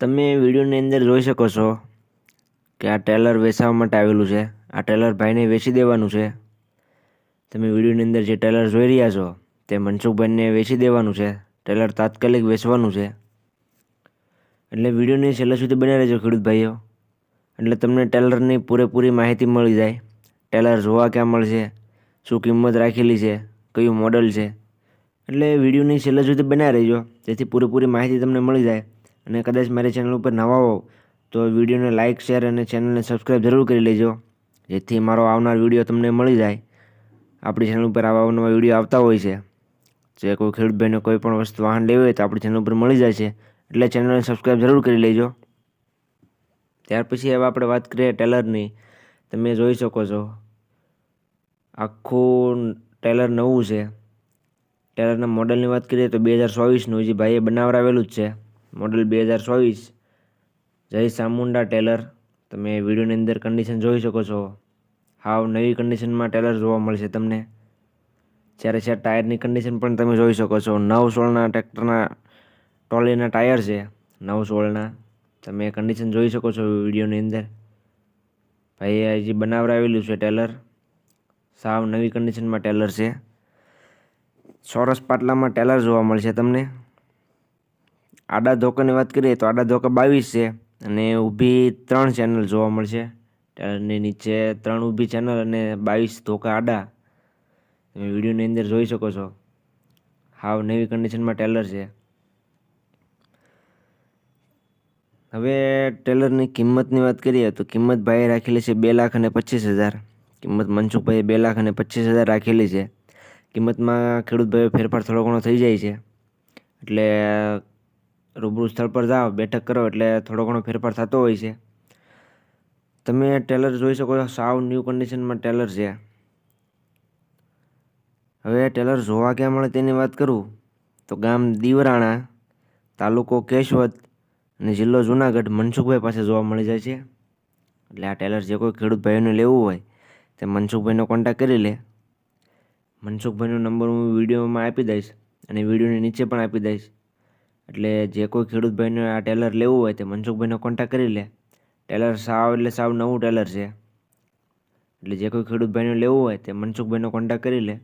તમે વિડીયોની અંદર જોઈ શકો છો કે આ ટેલર વેચાવા માટે આવેલું છે. આ ટેલર ભાઈને વેચી દેવાનું છે. તમે વિડીયોની અંદર જે ટેલર જોઈ રહ્યા છો તે મનસુખભાઈને વેચી દેવાનું છે. ટેલર તાત્કાલિક વેચવાનું છે. એટલે વિડીયોની છેલ્લા સુધી બની રહેજો ખેડૂત ભાઈઓ. એટલે તમને ટેલરની પૂરેપૂરી માહિતી મળી જાય. ટેલર જોવા ક્યાં મળશે? શું કિંમત રાખેલી છે? કયું મોડલ છે? એટલે વિડીયોની છેલ્લા સુધી બનાવી રહેજો. જેથી પૂરેપૂરી માહિતી તમને મળી જાય. અને કદાચ મારી ચેનલ ઉપર નવા હો તો વિડીયોને લાઇક શેર અને ચેનલને સબસ્ક્રાઈબ જરૂર કરી લેજો. જેથી મારો આવનાર વીડિયો તમને મળી જાય. આપણી ચેનલ ઉપર આવા નવા વીડિયો આવતા હોય છે. જે કોઈ ખેડૂત ભાઈને કોઈ પણ વસ્તુ વાહન લેવી હોય તો આપણી ચેનલ ઉપર મળી જાય છે. એટલે ચેનલને સબસ્ક્રાઈબ જરૂર કરી લેજો. ત્યાર પછી હવે આપણે વાત કરીએ ટેલરની તમે જોઈ શકો છો. આખું ટેલર નવું છે. ટેલરના મોડલની વાત કરીએ તો બે હજાર ચોવીસનું જે ભાઈએ બનાવરાવેલું જ છે. મોડલ બે હજાર ચોવીસ. જય સામુંડા ટેલર. તમે વિડીયોની અંદર કન્ડિશન જોઈ શકો છો. હાવ નવી કન્ડિશનમાં ટેલર જોવા મળશે તમને. જ્યારે છે ટાયરની કન્ડિશન પણ તમે જોઈ શકો છો. નવ સોળના ટ્રેક્ટરના ટ્રોલીના ટાયર છે. નવ સોળના. તમે કન્ડિશન જોઈ શકો છો વિડીયોની અંદર. ભાઈ હજી બનાવડાવેલું છે ટેલર. સાવ નવી કન્ડિશનમાં ટેલર છે. સોરસ પાટલામાં ટેલર જોવા મળશે તમને. આડા ધોકાની વાત કરીએ તો આડા ધોકા બાવીસ છે અને ઊભી ત્રણ ચેનલ જોવા મળશે. ટેલરની નીચે ત્રણ ઊભી ચેનલ અને બાવીસ ધોકા આડા. તમે વિડીયોની અંદર જોઈ શકો છો. હાવ નવી કન્ડિશનમાં ટેલર છે. હવે ટેલરની કિંમતની વાત કરીએ તો કિંમત ભાઈએ રાખેલી છે બે લાખ અને પચીસ હજાર. કિંમત મનસુખભાઈએ બે લાખ અને પચીસ હજાર રાખેલી છે. કિંમતમાં ખેડૂત ભાઈઓ ફેરફાર થોડો ઘણો થઈ જાય છે. એટલે રૂબરૂ સ્થળ પર જાઓ, બેઠક કરો એટલે થોડો ઘણો ફેરફાર થતો હોય છે. તમે ટેલર જોઈ શકો છો, સાવ ન્યૂ કન્ડિશનમાં ટેલર છે. હવે ટેલર જોવા ક્યાં મળે તેની વાત કરું? તો ગામ દીવરાણા, તાલુકો કેશવત અને જિલ્લો જુનાગઢ મનસુખભાઈ પાસે જોવા મળી જાય છે. એટલે આ ટેલર જે કોઈ ખેડૂત ભાઈઓને લેવું હોય, તે મનસુખભાઈનો કોન્ટેક્ટ કરી લે. મનસુખભાઈનો નંબર હું વિડીયોમાં આપી દઈશ અને વિડીયોની નીચે પણ આપી દઈશ. એટલે જે કોઈ ખેડૂત ભાઈને આ ટેલર લેવું હોય તે મનસુખભાઈનો કોન્ટેક્ટ કરી લે. ટેલર સાવ એટલે સાવ નવું ટેલર છે. એટલે જે કોઈ ખેડૂત ભાઈને લેવું હોય તે મનસુખભાઈનો કોન્ટેક્ટ કરી લે.